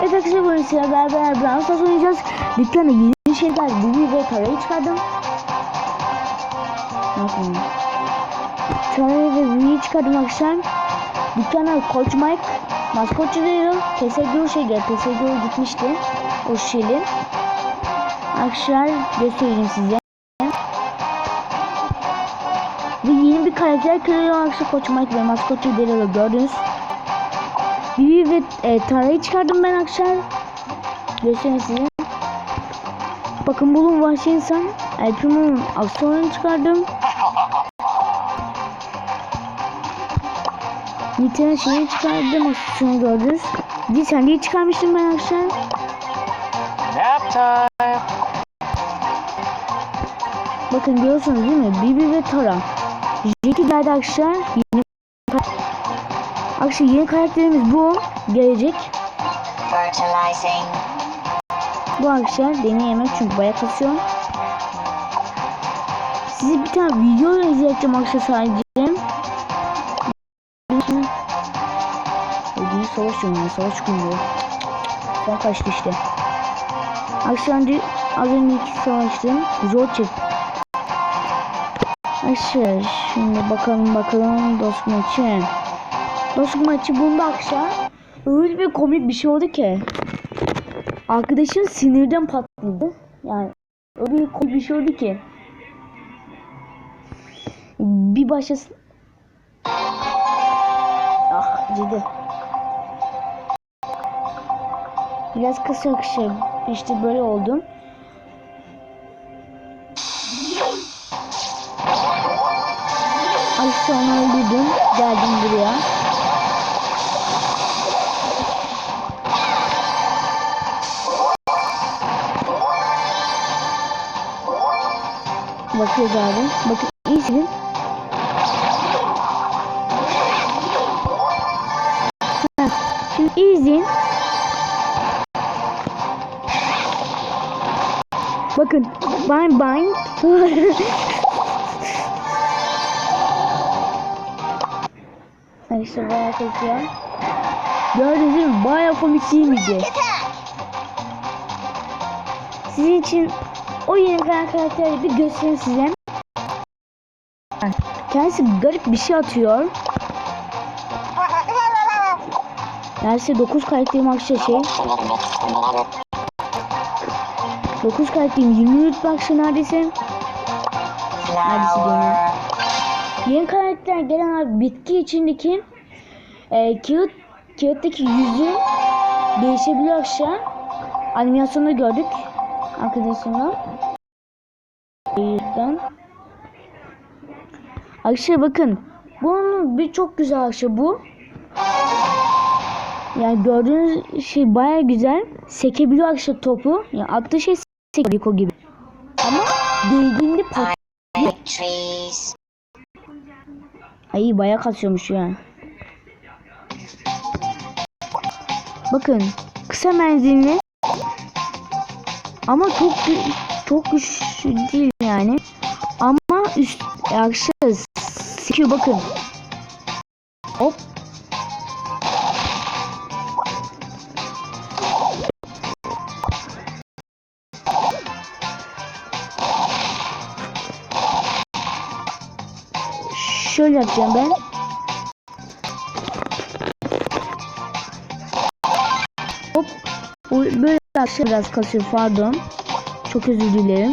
Evet arkadaşlar bugün sizlerle beraber Brawl Stars oynayacağız. Dükkana yeni şeyler Bibi ve Tara'yı çıkardım. Yapayım? Tara'yı ve Bibi'yi çıkardım arkadaşlar. Dükkana Coach Mike, maskotçu Daryl, TSGO şey geldi. TSGO gitmişti. O şişeli. Arkadaşlar göstereyim size. Ve yeni bir karakter kırıyor arkadaşlar Coach Mike ve maskotçu Daryl'ı gördünüz. Bibi ve e, Tara'yı çıkardım ben akşam. Göstereyim size. Bakın bulun vahşi insan. El Primo'nun aksesuarını çıkardım. Nita'nın şeyini çıkardım. Aksesuarını gördünüz. Bir sendeyi çıkarmıştım ben akşam. Nap time. Bakın görüyorsunuz değil mi? Bibi ve Tara. Jackie geldi akşam. Akşam yeni karakterimiz bu. Gelecek. Bu akşam deneyemem çünkü bayağı kasıyor. Size bir tane video izleteceğim akşam sadece. Ödülü savaş oynuyor, savaş günü. Son kaçtı işte. Akşam önce az önceki savaştım. Zor çıktı. Aşağı şimdi bakalım bakalım dost maçı. Dost maçı bunda akşam öyle bir komik bir şey oldu ki. Arkadaşım sinirden patladı. Yani öyle bir komik bir şey oldu ki. Bir başlasın. Ah ciddi. Biraz kısa kısa işte böyle oldum. Ay sonra öldürdüm. Geldim buraya. Bakıyoruz abi. Bakın iyisin. Heh, Şimdi iyi izleyin. Bakın. Bang. Ay işte bayağı kokuyor. Gördünüz değil mi? Bayağı komik değil miydi? Sizin için o yeni karakteri bir göstereyim size. Kendisi garip bir şey atıyor. Neredeyse 9 karakterim akşam şey. 9 karakterim 20 rütbe akşam neredeyse. Flower. Yeni karakter gelen abi bitki içindeki e, kağıt kağıttaki yüzü değişebiliyor akşam. Animasyonu gördük arkadaşımla. Yüzden. Arkadaşlar bakın. Bunun bir çok güzel akşam bu. Yani gördüğünüz şey baya güzel. Sekebiliyor akşam topu. Yani attığı şey sekiyor gibi. Ama değdiğinde pat Trees. Ay bayağı kasıyormuş yani. Bakın kısa menzilli ama çok çok güçlü değil yani. Ama üst akşam sikiyor bakın. Hop. Şöyle yapacağım ben. Hop. Böyle akşam biraz kasıyor pardon. Çok özür dilerim.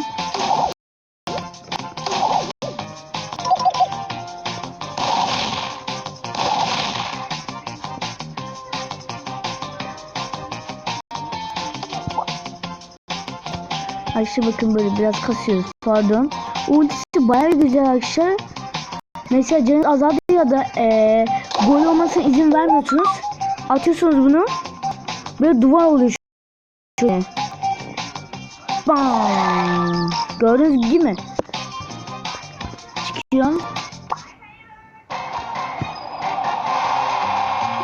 Arkadaşlar bakın böyle biraz kasıyoruz pardon. Ultisi bayağı güzel arkadaşlar. Mesela canınız azaldı ya da eee gol olmasına izin vermiyorsunuz. Atıyorsunuz bunu. Böyle duvar oluyor şöyle. Bam. Gördünüz değil mi? Çıkıyor.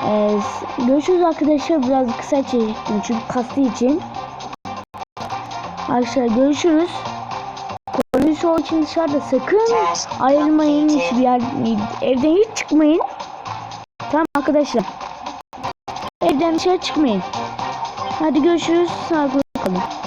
Ee, görüşürüz arkadaşlar. Biraz kısa çektim çünkü kastı için. Arkadaşlar görüşürüz. Polis o için dışarıda sakın ayrılmayın hiçbir yer evden hiç çıkmayın. Tamam arkadaşlar. Evden dışarı çıkmayın. Hadi görüşürüz. Sağlıklı kalın.